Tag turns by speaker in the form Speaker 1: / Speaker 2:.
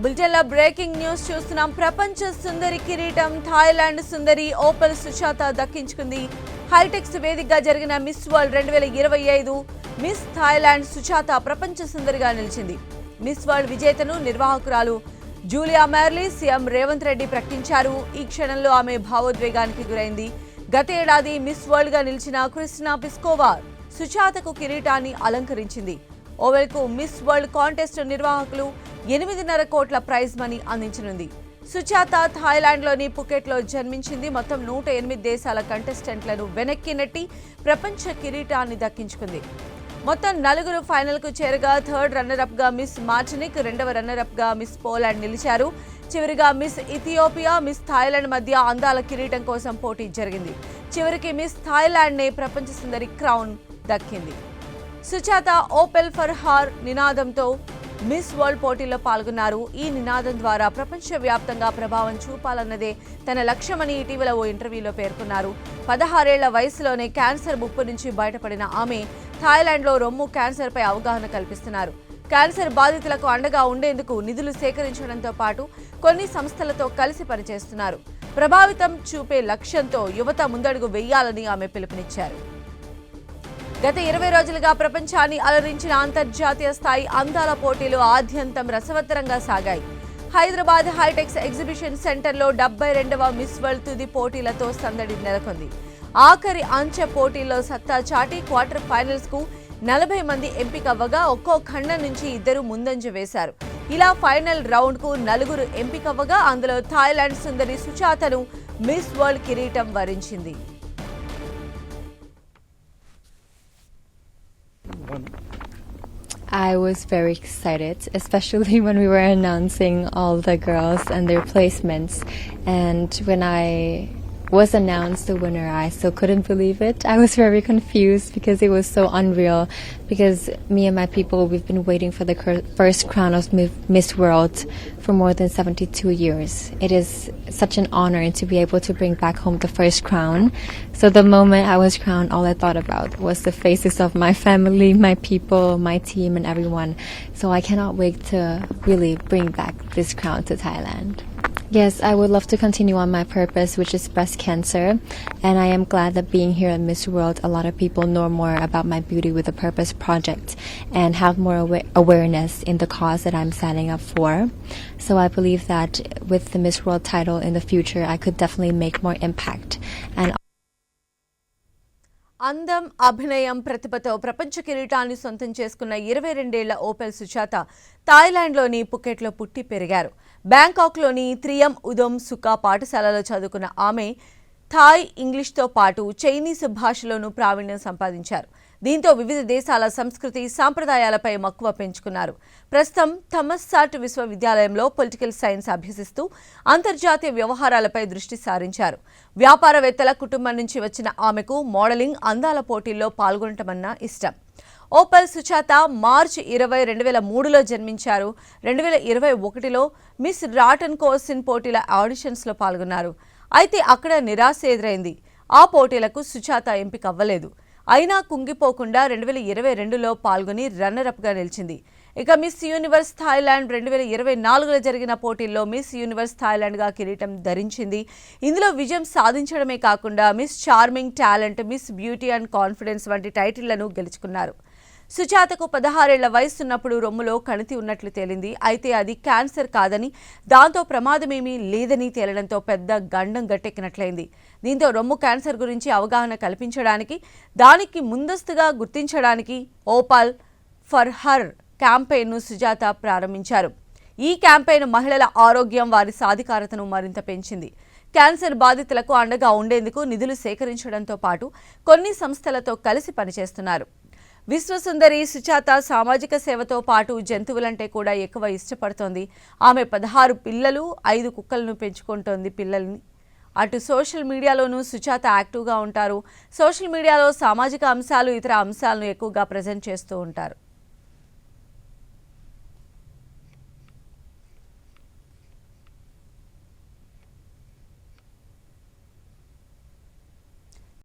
Speaker 1: బులెటిన్లో breaking news చూస్తున్నాం. ప్రపంచ సుందరి కిరీటం థాయిలాండ్ సుందరి ఓపెల్ సుషాత దక్కించుకుంది. హైటెక్స్ వేదికగా జరిగిన మిస్ వరల్డ్ రెండు వేల ఇరవై ఐదు మిస్ థాయిలాండ్ సుజాత ప్రపంచ సుందరిగా నిలిచింది. మిస్ వరల్డ్ విజేతను నిర్వాహకురాలు Julia Morley CM Revanth Reddy ప్రకటించారు. ఈ క్షణంలో ఆమె భావోద్వేగానికి గురైంది. గత ఏడాది మిస్ వరల్డ్గా నిలిచిన క్రిస్టినా పిస్కోవా సుచాతకు కిరీటాన్ని అలంకరించింది. ఓవెల్కు మిస్ వరల్డ్ కాంటెస్ట్ నిర్వాహకులు ఎనిమిదిన్నర కోట్ల ప్రైజ్ మనీ అందించనుంది. సుచాత థాయిలాండ్లోని పుకెట్లో జన్మించింది. మొత్తం నూట ఎనిమిది దేశాల కంటెస్టెంట్లను వెనక్కి నెట్టి ప్రపంచ కిరీటాన్ని దక్కించుకుంది. మొత్తం నలుగురు ఫైనల్కు చేరగా థర్డ్ రన్నరప్గా మిస్ మార్టినిక్ రెండవ రన్నరప్గా మిస్ పోలాండ్ నిలిచారు. చివరిగా మిస్ ఇథియోపియా మిస్ థాయిలాండ్ మధ్య అందాల కిరీటం కోసం పోటీ జరిగింది. చివరికి మిస్ థాయిలాండ్నే ప్రపంచ సుందరి క్రౌన్ దక్కింది. సుజాత ఓపెల్ ఫర్ హార్ నినాదంతో మిస్ వరల్డ్ పోటీలో పాల్గొన్నారు. ఈ నినాదం ద్వారా ప్రపంచవ్యాప్తంగా ప్రభావం చూపాలన్నదే తన లక్ష్యమని ఇటీవల ఓ ఇంటర్వ్యూలో పేర్కొన్నారు. పదహారేళ్ళ వయసులోనే క్యాన్సర్ ముప్పు నుంచి బయటపడిన ఆమె థాయిలాండ్లో రొమ్ము క్యాన్సర్పై అవగాహన కల్పిస్తున్నారు. క్యాన్సర్ బాధితులకు అండగా ఉండేందుకు నిధులు సేకరించడంతో పాటు కొన్ని సంస్థలతో కలిసి పనిచేస్తున్నారు. ప్రభావితం చూపే లక్ష్యంతో యువత ముందడుగు వేయాలని ఆమె పిలుపునిచ్చారు. గత ఇరవై రోజులుగా ప్రపంచాన్ని అలరించిన అంతర్జాతీయ స్థాయి అందాల పోటీలు ఆద్యంతం రసవత్తరంగా సాగాయి. హైదరాబాద్ హైటెక్స్ ఎగ్జిబిషన్ సెంటర్లో డెబ్బై రెండవ మిస్ వరల్డ్ తుది పోటీలతో సందడి నెలకొంది. ఆఖరి అంచె పోటీల్లో సత్తా చాటి క్వార్టర్ ఫైనల్స్కు నలభై మంది ఎంపికవ్వగా ఒక్కో ఖండం నుంచి ఇద్దరు ముందంజ వేశారు. ఇలా ఫైనల్ రౌండ్కు నలుగురు ఎంపికవ్వగా అందులో థాయిలాండ్ సుందరి సుచాతను మిస్ వరల్డ్ కిరీటం వరించింది.
Speaker 2: I was very excited, especially when we were announcing all the girls and their placements. And when I was announced the winner, I still couldn't believe it. I was very confused because it was so unreal. Because me and my people, we've been waiting for the first crown of Miss World for more than 72 years. It is such an honor to be able to bring back home the first crown. So the moment I was crowned, all I thought about was the faces of my family, my people, my team, and everyone. So I cannot wait to really bring back this crown to Thailand. Yes, I would love to continue on my purpose, which is breast cancer. And I am glad that being here at Miss World, a lot of people know more about my Beauty with a Purpose project and have more awa- awareness in the cause that I'm standing up for. So I believe that with the Miss World title in the future, I could definitely make more impact.
Speaker 1: అందం అభినయం ప్రతిభతో ప్రపంచ కిరీటాన్ని సొంతం చేసుకున్న ఇరవై రెండేళ్ళ Opel సుచాత థాయిలాండ్లోని పుకెట్లో పుట్టి పెరిగారు. బ్యాంకాక్లోని త్రియం ఉదమ్ సుకా పాఠశాలలో చదువుకున్న ఆమె థాయ్ ఇంగ్లీష్తో పాటు చైనీస్ భాషలోనూ ప్రావీణ్యం సంపాదించారు. దీంతో వివిధ దేశాల సంస్కృతి సాంప్రదాయాలపై మక్కువ పెంచుకున్నారు. ప్రస్తుతం థమస్సాట్ విశ్వవిద్యాలయంలో పొలిటికల్ సైన్స్ అభ్యసిస్తూ అంతర్జాతీయ వ్యవహారాలపై దృష్టి సారించారు. వ్యాపారవేత్తల కుటుంబం నుంచి వచ్చిన ఆమెకు మోడలింగ్ అందాల పోటీల్లో పాల్గొనటమన్నా ఇష్టం. ఓపల్ సుచాత మార్చ్ ఇరవై రెండు వేల మూడులో జన్మించారు. రెండు వేల ఇరవై ఒకటిలో మిస్ రాటన్ కోసిన్ పోటీల ఆడిషన్స్లో పాల్గొన్నారు. అయితే అక్కడ నిరాశ ఎదురైంది. ఆ పోటీలకు సుచాత ఎంపిక అవ్వలేదు. అయినా కుంగిపోకుండా రెండు వేల ఇరవై రెండులో పాల్గొని రన్నరప్గా నిలిచింది. ఇక మిస్ యూనివర్స్ థాయిలాండ్ రెండు వేల ఇరవై నాలుగులో జరిగిన పోటీల్లో మిస్ యూనివర్స్ థాయిలాండ్గా కిరీటం ధరించింది. ఇందులో విజయం సాధించడమే కాకుండా Miss Charming talent Miss Beauty and confidence వంటి టైటిళ్ళను గెలుచుకున్నారు. సుజాతకు పదహారేళ్ళ వయసున్నప్పుడు రొమ్ములో కణితి ఉన్నట్లు తేలింది. అయితే అది క్యాన్సర్ కాదని దాంతో ప్రమాదమేమీ లేదని తేలడంతో పెద్ద గండం గట్టెక్కినట్లయింది. దీంతో రొమ్ము క్యాన్సర్ గురించి అవగాహన కల్పించడానికి దానికి ముందస్తుగా గుర్తించడానికి ఓపాల్ ఫర్ హర్ క్యాంపెయిన్ను సుజాత ప్రారంభించారు. ఈ క్యాంపెయిన్ మహిళల ఆరోగ్యం వారి సాధికారతను మరింత పెంచింది. క్యాన్సర్ బాధితులకు అండగా ఉండేందుకు నిధులు సేకరించడంతో పాటు కొన్ని సంస్థలతో కలిసి పనిచేస్తున్నారు. విశ్వసుందరి సుచాత సామాజిక సేవతో పాటు జంతువులంటే కూడా ఎక్కువ ఇష్టపడుతోంది. ఆమె పదహారు పిల్లలు ఐదు కుక్కలను పెంచుకుంటోంది పిల్లల్ని. అటు సోషల్ మీడియాలోనూ సుచాత యాక్టివ్గా ఉంటారు. సోషల్ మీడియాలో సామాజిక అంశాలు ఇతర అంశాలను ఎక్కువగా ప్రజెంట్ చేస్తూ ఉంటారు.